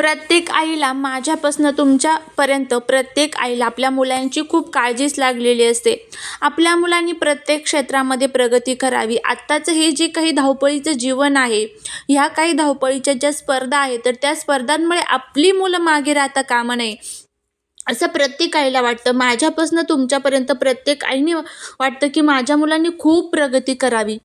प्रत्येक आईला माझ्यापासून तुमच्यापर्यंत प्रत्येक आईला आपल्या मुलांची खूप काळजीच लागलेली असते. आपल्या मुलांनी प्रत्येक क्षेत्रामध्ये प्रगती करावी. आत्ताचं हे जे काही धावपळीचं जीवन आहे ह्या काही धावपळीच्या ज्या स्पर्धा आहेत तर त्या स्पर्धांमुळे आपली मुलं मागे राहता कामा नये असं प्रत्येक आईला वाटतं. माझ्यापासून तुमच्यापर्यंत प्रत्येक आईने वाटतं की माझ्या मुलांनी खूप प्रगती करावी.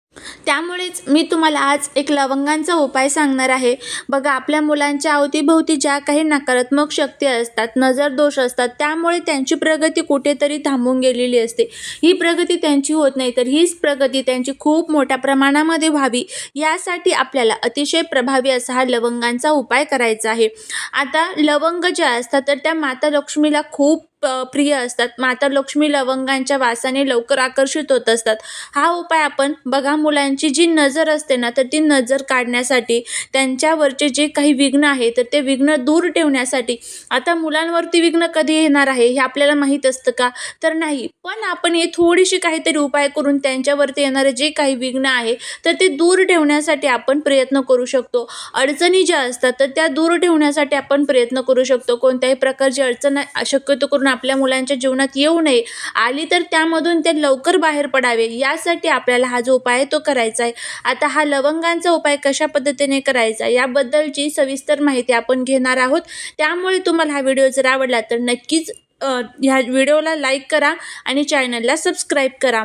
त्यामुळेच मी तुम्हाला आज एक लवंगांचा उपाय सांगणार आहे. बघा आपल्या मुलांच्या अवतीभोवती ज्या काही नकारात्मक शक्ती असतात नजर दोष असतात त्यामुळे त्यांची प्रगती कुठेतरी थांबून गेलेली असते. ही प्रगती त्यांची होत नाही तर हीच प्रगती त्यांची खूप मोठ्या प्रमाणामध्ये व्हावी. यासाठी आपल्याला अतिशय प्रभावी असा हा लवंगांचा उपाय करायचा आहे. आता लवंग ज्या असतात तर त्या माता लक्ष्मीला खूप प प्रिय असतात. माता लक्ष्मी लवंगांच्या वासाने लवकर आकर्षित होत असतात. हा उपाय आपण बघा मुलांची जी नजर असते ना तर ती नजर काढण्यासाठी त्यांच्यावरचे जे काही विघ्न आहे तर ते विघ्न दूर ठेवण्यासाठी. आता मुलांवरती विघ्न कधी येणार आहे हे आपल्याला माहीत असतं का? तर नाही. पण आपण हे थोडीशी काहीतरी उपाय करून त्यांच्यावरती येणारे जे काही विघ्न आहे तर ते दूर ठेवण्यासाठी आपण प्रयत्न करू शकतो. अडचणी ज्या असतात तर त्या दूर ठेवण्यासाठी आपण प्रयत्न करू शकतो. कोणत्याही प्रकारची अडचण शक्यतो करून आपल्या मुलांच्या जीवनात येऊ नये. आली तर त्यामधून ते लवकर बाहेर पडावे. यासाठी आपल्याला हा जो उपाय आहे तो करायचा आहे. आता हा लवंगांचा उपाय कशा पद्धतीने करायचा? याबद्दलची सविस्तर माहिती आपण घेणार आहोत. त्यामुळे तुम्हाला हा व्हिडिओ जर आवडला तर नक्कीच ह्या व्हिडिओला लाईक करा आणि चॅनलला सबस्क्राईब करा.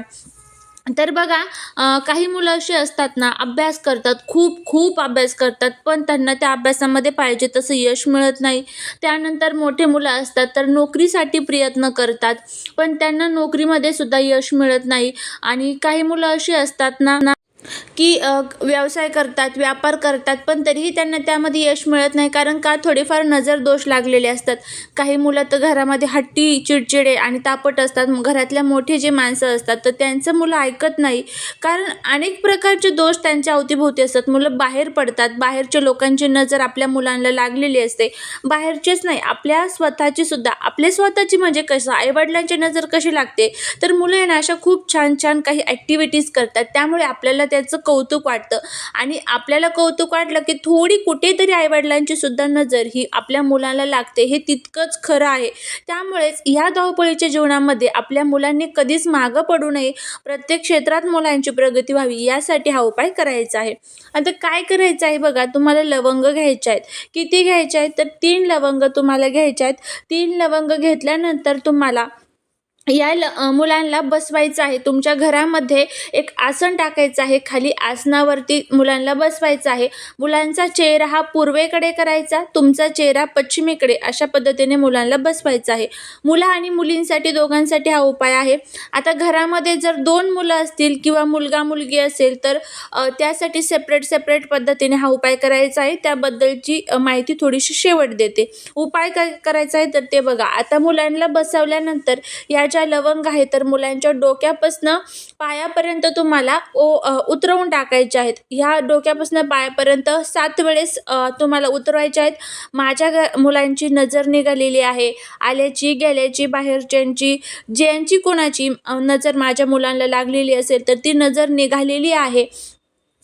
तर बघा काही मुलं अशी असतात ना अभ्यास करतात खूप खूप अभ्यास करतात पण त्यांना त्या अभ्यासामध्ये पाहिजे तसं यश मिळत नाही. त्यानंतर मोठे मुलं असतात तर नोकरीसाठी प्रयत्न करतात पण त्यांना नोकरीमध्ये सुद्धा यश मिळत नाही. आणि काही मुलं अशी असतात ना ना की व्यवसाय करतात व्यापार करतात पण तरीही त्यांना त्यामध्ये यश मिळत नाही. कारण का? थोडेफार नजर दोष लागलेले असतात. काही मुलं तर घरामध्ये हट्टी चिडचिडे आणि तापट असतात. घरातल्या मोठे जे माणसं असतात तर त्यांचं मुलं ऐकत नाही. कारण अनेक प्रकारचे दोष त्यांच्या अवतीभोवती असतात. मुलं बाहेर पडतात. बाहेरच्या लोकांची नजर आपल्या मुलांना लागलेली असते. बाहेरचेच नाही आपल्या स्वतःची सुद्धा. आपले स्वतःची म्हणजे कसं? आईवडिलांची नजर कशी लागते? तर मुलं आहे ना अशा खूप छान छान काही ॲक्टिव्हिटीज करतात. त्यामुळे आपल्याला त्याचं कौतुक वाटतं. आणि आपल्याला कौतुक वाटलं की थोडी कुठेतरी आईवडिलांची सुद्धा नजर ही आपल्या मुलाला लागते हे तितकंच खरं आहे. त्यामुळेच ह्या धावपळीच्या जीवनामध्ये आपल्या मुलांनी कधीच मागं पडू नये. प्रत्येक क्षेत्रात मुलांची प्रगती व्हावी यासाठी हा उपाय करायचा आहे. आता काय करायचं आहे बघा तुम्हाला लवंग घ्यायचे आहेत. किती घ्यायचे आहेत? तर तीन लवंग तुम्हाला घ्यायचे आहेत. तीन लवंग घेतल्यानंतर तुम्हाला या ल मुलांना बसवायचं आहे. तुमच्या घरामध्ये एक आसन टाकायचं आहे. खाली आसनावरती मुलांना बसवायचं आहे. मुलांचा चेहरा हा पूर्वेकडे करायचा तुमचा चेहरा पश्चिमेकडे अशा पद्धतीने मुलांना बसवायचा आहे. मुलं आणि मुलींसाठी दोघांसाठी हा उपाय आहे. आता घरामध्ये जर दोन मुलं असतील किंवा मुलगा मुलगी असेल तर त्यासाठी सेपरेट सेपरेट पद्धतीने हा उपाय करायचा आहे. त्याबद्दलची माहिती थोडीशी शेवट देते. उपाय काय करायचा आहे तर ते बघा. आता मुलांना बसवल्यानंतर या ज्या लवंग आहे तर मुलांच्या डोक्यापासनं पायापर्यंत तुम्हाला ओ उतरवून टाकायच्या आहेत. ह्या डोक्यापासनं पायापर्यंत सात वेळेस तुम्हाला उतरवायच्या आहेत. माझ्या घ मुलांची नजर निघालेली आहे. आल्याची गेल्याची बाहेरच्यांची ज्यांची कोणाची नजर माझ्या मुलांना लागलेली असेल तर ती नजर निघालेली आहे.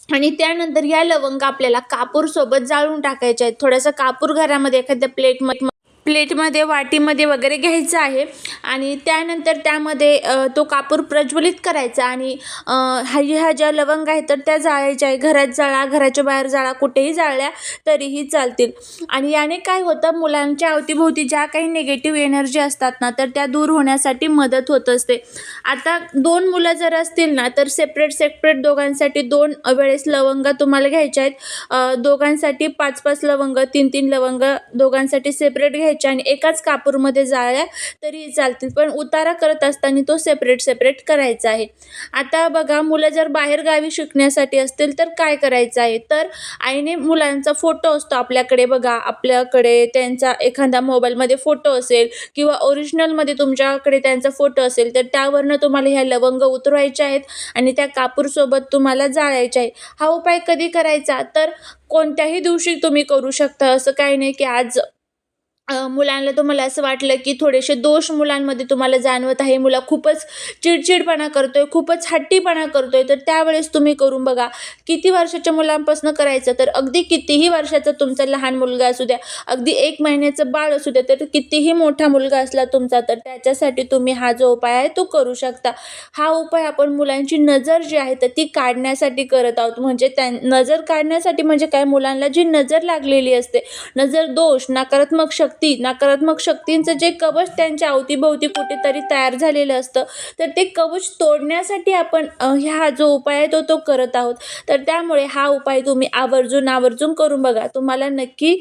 आणि त्यानंतर या लवंग आपल्याला कापूरसोबत जाळून टाकायचे आहेत. थोडासा कापूर घरामध्ये एखाद्या प्लेटमध्ये प्लेटमध्ये वाटीमध्ये वगैरे घ्यायचं आहे. आणि त्यानंतर त्यामध्ये तो कापूर प्रज्वलित करायचा आणि ह्या ह्या ज्या लवंग आहेत तर त्या जाळायच्या आहे. घरात जाळा घराच्या बाहेर जाळा कुठेही जाळल्या तरीही चालतील. आणि याने काय होतं मुलांच्या अवतीभोवती ज्या काही निगेटिव्ह एनर्जी असतात ना तर त्या दूर होण्यासाठी मदत होत असते. आता दोन मुलं जर असतील ना तर सेपरेट सेपरेट दोघांसाठी दोन वेळेस लवंग तुम्हाला घ्यायच्या आहेत. दोघांसाठी पाच पाच लवंग तीन तीन लवंग दोघांसाठी सेपरेट घ्यायचे घ्यायच्या आणि एकाच कापूरमध्ये जाळल्या तरी चालतील. पण उतारा करत असताना तो सेपरेट सेपरेट करायचा आहे. आता बघा मुलं जर बाहेर गावी शिकण्यासाठी असतील तर काय करायचं आहे? तर आईने मुलांचा फोटो असतो आपल्याकडे बघा. आपल्याकडे त्यांचा एखादा मोबाईलमध्ये फोटो असेल किंवा ओरिजिनलमध्ये तुमच्याकडे त्यांचा फोटो असेल तर त्यावरनं तुम्हाला ह्या लवंग उतरवायच्या आहेत आणि त्या कापूरसोबत तुम्हाला जाळायच्या आहे. हा उपाय कधी करायचा? तर कोणत्याही दिवशी तुम्ही करू शकता. असं काही नाही की आज मुलांना तुम्हाला असं वाटलं की थोडेसे दोष मुलांमध्ये तुम्हाला जाणवत आहे. मुला खूपच चिडचिडपणा करतो आहे खूपच हट्टीपणा करतो आहे तर त्यावेळेस तुम्ही करून बघा किती वर्षाच्या मुलांपासून करायचं? तर अगदी कितीही वर्षाचा तुमचा लहान मुलगा असू द्या अगदी एक महिन्याचं बाळ असू द्या तर कितीही मोठा मुलगा असला तुमचा तर त्याच्यासाठी तुम्ही हा जो उपाय आहे तो करू शकता. हा उपाय आपण मुलांची नजर जी आहे तर ती काढण्यासाठी करत आहोत. म्हणजे त्या नजर काढण्यासाठी म्हणजे काय? मुलांना जी नजर लागलेली असते नजर दोष नकारात्मक शक्ती नकारात्मक शक्तींचं जे कवच त्यांच्या अवतीभोवती कुठेतरी तयार झालेलं असतं तर ते कवच तोडण्यासाठी आपण ह्या हा जो उपाय आहे तो तो करत आहोत. तर त्यामुळे हा उपाय तुम्ही आवर्जून आवर्जून करून बघा. तुम्हाला नक्की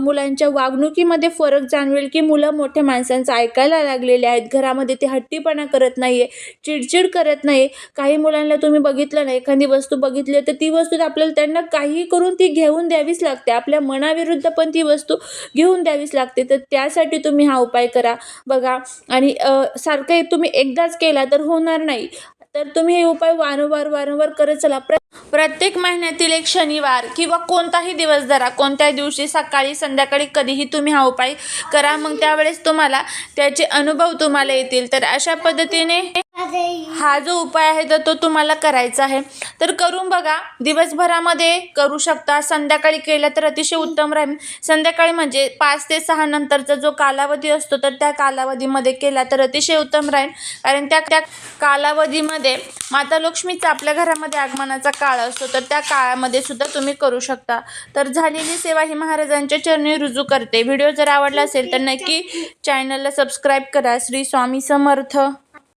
मुलांच्या वागणुकीमध्ये फरक जाणवेल की मुलं मोठ्या माणसांचं ऐकायला लागलेले आहेत. घरामध्ये ते हट्टीपणा करत नाही आहे चिडचिड करत नाही काही मुलांना तुम्ही बघितलं नाही एखादी वस्तू बघितली तर ती वस्तू आपल्याला त्यांना काही करून ती घेऊन द्यावीच लागते. आपल्या मनाविरुद्ध पण ती वस्तू घेऊन द्यावीच लागते. तर त्यासाठी तुम्ही हा उपाय करा. बघा आणि सारखं तुम्ही एकदाच केला तर होणार नाही. तर तुम्ही हे उपाय वारंवार वारंवार करत चला. प्र प्रत्येक महिन्यातील एक शनिवार किंवा कोणताही दिवस धरा. कोणत्याही दिवशी सकाळी संध्याकाळी कधीही तुम्ही हा उपाय करा. मग त्यावेळेस तुम्हाला त्याचे अनुभव तुम्हाला येतील. तर अशा पद्धतीने हा जो उपाय आहे तर तो तुम्हाला करायचा आहे. तर करून बघा दिवसभरामध्ये करू शकता. संध्याकाळी केला तर अतिशय उत्तम राहील. संध्याकाळी म्हणजे पाच ते सहा नंतरचा जो कालावधी असतो तर त्या कालावधीमध्ये केला तर अतिशय उत्तम राहील. कारण त्या त्या कालावधीमध्ये माता लक्ष्मीचा आपल्या घरामध्ये आगमनाचा काळ असतो तर त्या काळामध्ये सुद्धा तुम्ही करू शकता. तर झालेली सेवा ही महाराजांच्या चरणी रुजू करते. व्हिडिओ जर आवडला असेल तर नक्की चॅनलला सबस्क्राईब करा. श्री स्वामी समर्थ.